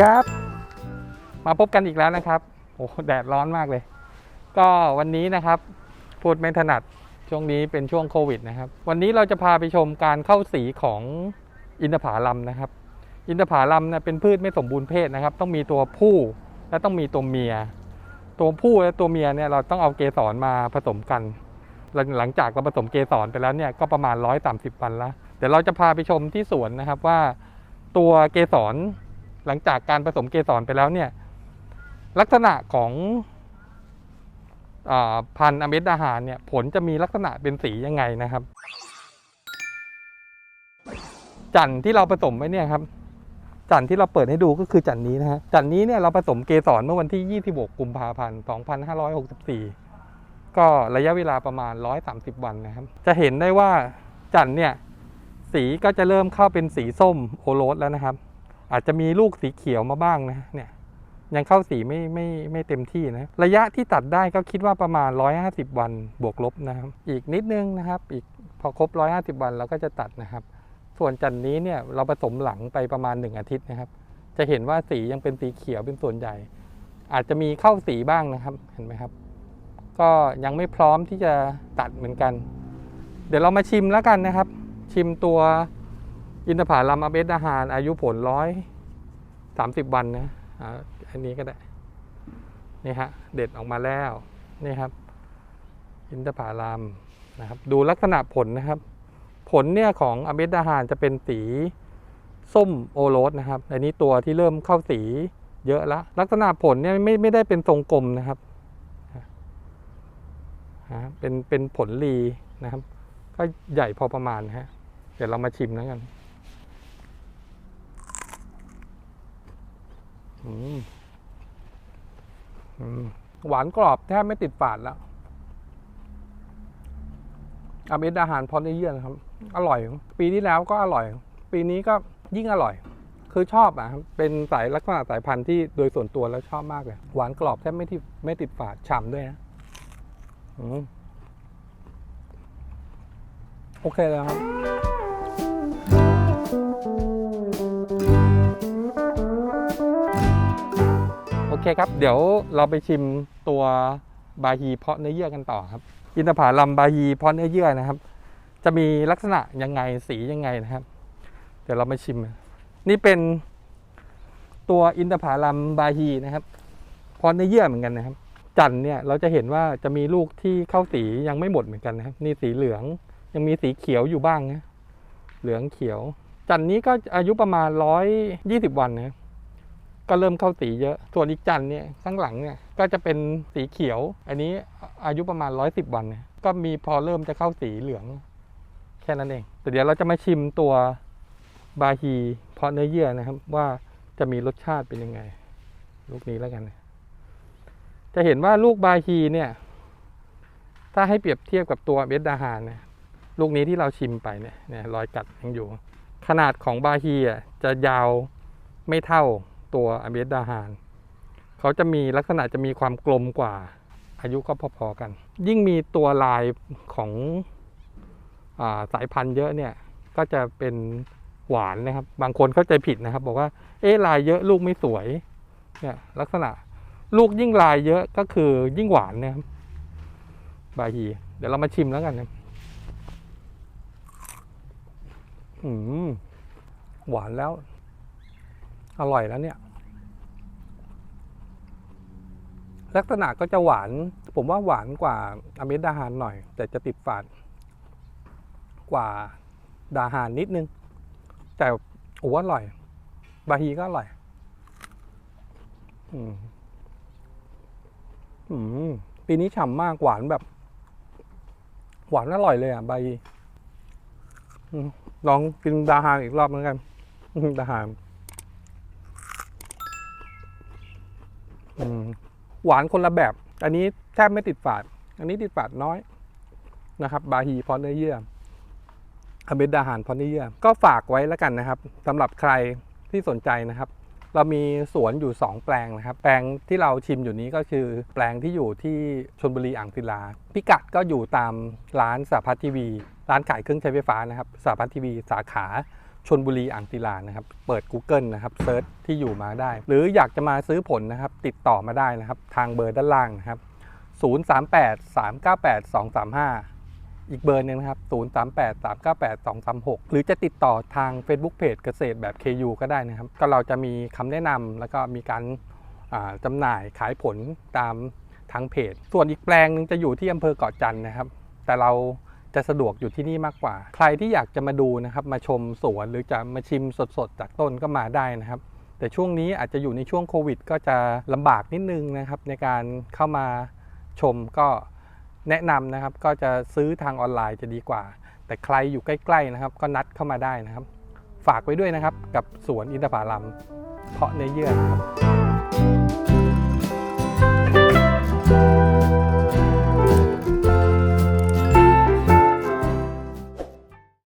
ครับ มาพบกันอีกแล้วนะครับโอ้แดดร้อนมากเลย ก็วันนี้นะครับพูดไม่ถนัดช่วงนี้เป็นช่วงโควิดนะครับ วันนี้เราจะพาไปชมการเข้าสีของอินทผลัมนะครับ อินทผลัมเนี่ยเป็นพืชไม่สมบูรณ์เพศนะครับ ต้องมีตัวผู้และต้องมีตัวเมีย ตัวผู้และตัวเมียเนี่ยเราต้องเอาเกสรมาผสมกัน หลังหลังจากเราผสมเกสรไปแล้วเนี่ยก็ประมาณ130วันล้วเดี๋ยวเราจะพาไปชมที่สวนนะครับว่าตัวเกสร หลังจากการผสมเกสรไปแล้วเนี่ยลักษณะของอพันธุ์อเมดดาหารเนี่ยผลจะมีลักษณะเป็นสียังไงนะครับ จันทร์ที่เราผสมไว้เนี่ยครับ จันทร์ที่เราเปิดให้ดูก็คือจันทร์นี้นะฮะจันทร์นี้เนี่ยเราผสมเกสรเมื่อวันที่ 26 กุมภาพันธ์ 2564 ก็ระยะเวลาประมาณ 130 วันนะครับ จะเห็นได้ว่าจันทร์เนี่ยสีก็จะเริ่มเข้าเป็นสีส้มโอโรสแล้วนะครับ อาจจะมีลูกสีเขียวมาบ้างนะเนี่ยยังเข้าสีไม่ไม่ไม่เต็มที่นะ ระยะที่ตัดได้ก็คิดว่าประมาณ 150 วันบวกลบนะครับ อีกนิดนึงนะครับ อีกพอครบ 150 วันเราก็จะตัดนะครับ ส่วนจันทร์นี้เนี่ยเราผสมหลังไปประมาณ 1 อาทิตย์นะครับ จะเห็นว่าสียังเป็นสีเขียวเป็นส่วนใหญ่ อาจจะมีเข้าสีบ้างนะครับเห็นไหมครับ ก็ยังไม่พร้อมที่จะตัดเหมือนกัน เดี๋ยวเรามาชิมแล้วกันนะครับ ชิมตัว อินทผลัมอเบสอาหาร อายุผลร้อยสามสิบวันนะอันนี้ก็ได้ นี่ฮะ เด็ดออกมาแล้ว นี่ครับ อินทผลัมนะครับ ดูลักษณะผลนะครับ ผลเนี่ยของอเบสอาหารจะเป็นสีส้มโอโรสนะครับ อันนี้ตัวที่เริ่มเข้าสีเยอะแล้ว ลักษณะผลเนี่ยไม่ไม่ได้เป็นทรงกลมนะครับฮะเป็นเป็นผลลีนะครับ ก็ใหญ่พอประมาณฮะ เดี๋ยวเรามาชิมแล้วกัน อืมอืม หวานกรอบแทบไม่ติดฝาดแล้วอาเมดอาหารพอได้เยื่อนะครับ อร่อย ปีที่แล้วก็อร่อย ปีนี้ก็ยิ่งอร่อย คือชอบอะเป็นสายลักษณะสายพันธุ์ที่โดยส่วนตัวแล้วชอบมากเลย หวานกรอบแทบไม่ติดไม่ติดฝาดฉ่ำด้วยนะอืมโอเคแล้วครับ เคครับ เดี๋ยวเราไปชิมตัวบาฮีเพาะเนื้อเยื่อกันต่อครับ อินทผลัมบาฮีเพาะเนื้อเยื่อนะครับ จะมีลักษณะยังไงสียังไงนะครับ เดี๋ยวเรามาชิม นี่เป็นตัวอินทผลัมบาฮีนะครับเพาะเนื้อเยื่อเหมือนกันนะครับ จันเนี่ยเราจะเห็นว่าจะมีลูกที่เข้าสียังไม่หมดเหมือนกันนะครับ นี่สีเหลืองยังมีสีเขียวอยู่บ้างนะเหลืองเขียว จันนี้ก็อายุประมาณร้อยยี่สิบวันนะ ก็เริ่มเข้าสีเยอะ ส่วนอีกจันเนี่ยข้างหลังเนี่ยก็จะเป็นสีเขียว อันนี้อายุประมาณร้อยสิบวันนะก็มีพอเริ่มจะเข้าสีเหลือง แค่นั้นเอง แต่เดี๋ยวเราจะมาชิมตัวบาฮีเพาะเนื้อเยื่อนะครับ ว่าจะมีรสชาติเป็นยังไง ลูกนี้แล้วกัน จะเห็นว่าลูกบาฮีเนี่ย ถ้าให้เปรียบเทียบกับตัวเบสดาฮานเนี่ยลูกนี้ที่เราชิมไปเนี่ยเนี่ยรอยกัดยังอยู่ ขนาดของบาฮีอะจะยาวไม่เท่า ตัวอเบสดาฮานเขาจะมีลักษณะจะมีความกลมกว่า อายุก็พอๆกัน ยิ่งมีตัวลายของอาสายพันธุ์เยอะเนี่ย ก็จะเป็นหวานนะครับ บางคนเข้าใจผิดนะครับ บอกว่า เอ๊ลายเยอะลูกไม่สวย เนี่ยลักษณะลูกยิ่งลายเยอะก็คือยิ่งหวานนะครับบาฮี เดี๋ยวเรามาชิมแล้วกันนะอืมหวานแล้ว อร่อยแล้วเนี่ย ลักษณะก็จะหวาน ผมว่าหวานกว่าอเมดดาฮานหน่อย แต่จะติดฝาดกว่าดาฮานนิดนึง แต่โอ้อร่อย บาฮีก็อร่อย อืมอืมปีนี้ฉ่ำมากหวานแบบ หวานอร่อยเลยอะ ใบลองกินดาฮานอีกรอบนึงกันอืมดาฮานอืม หวานคนละแบบ อันนี้แทบไม่ติดฝาด อันนี้ติดฝาดน้อยนะครับ บาฮีพอเนื้อเยื่ออเมดดาหารพอเนื้อเยื่อก็ฝากไว้แล้วกันนะครับสำหรับใครที่สนใจนะครับ เรามีสวนอยู่ 2 แปลงนะครับ แปลงที่เราชิมอยู่นี้ก็คือ แปลงที่อยู่ที่ชนบุรีอ่างศิลา พิกัดก็อยู่ตามร้านสาพัฒทีวี ร้านขายเครื่องใช้ไฟฟ้านะครับสาพัฒทีวีสาขา ชนบุรีอ่างศิลานะครับ เปิด Google นะครับเซิร์ชที่อยู่มาได้ หรืออยากจะมาซื้อผลนะครับ ติดต่อมาได้นะครับ ทางเบอร์ด้านล่างนะครับ 038 398 235 อีกเบอร์หนึงนะครับ 038 398 236 หรือจะติดต่อทาง Facebook Page เกษตรแบบ KU ก็ได้นะครับ ก็เราจะมีคำแนะนำแล้วก็มีการจำหน่ายขายผลตามทางเพจ ส่วนอีกแปลงหนึงจะอยู่ที่อำเภอเกาะจันทร์นะครับ แต่เรา จะสะดวกอยู่ที่นี่มากกว่า ใครที่อยากจะมาดูนะครับ มาชมสวนหรือจะมาชิมสดๆ จากต้นก็มาได้นะครับ แต่ช่วงนี้อาจจะอยู่ในช่วงโควิด ก็จะลำบากนิดนึงนะครับ ในการเข้ามาชมก็แนะนำนะครับ ก็จะซื้อทางออนไลน์จะดีกว่า แต่ใครอยู่ใกล้ๆนะครับ ก็นัดเข้ามาได้นะครับ ฝากไว้ด้วยนะครับ กับสวนอินทผลัมเพาะเนื้อเยื่อนะครับ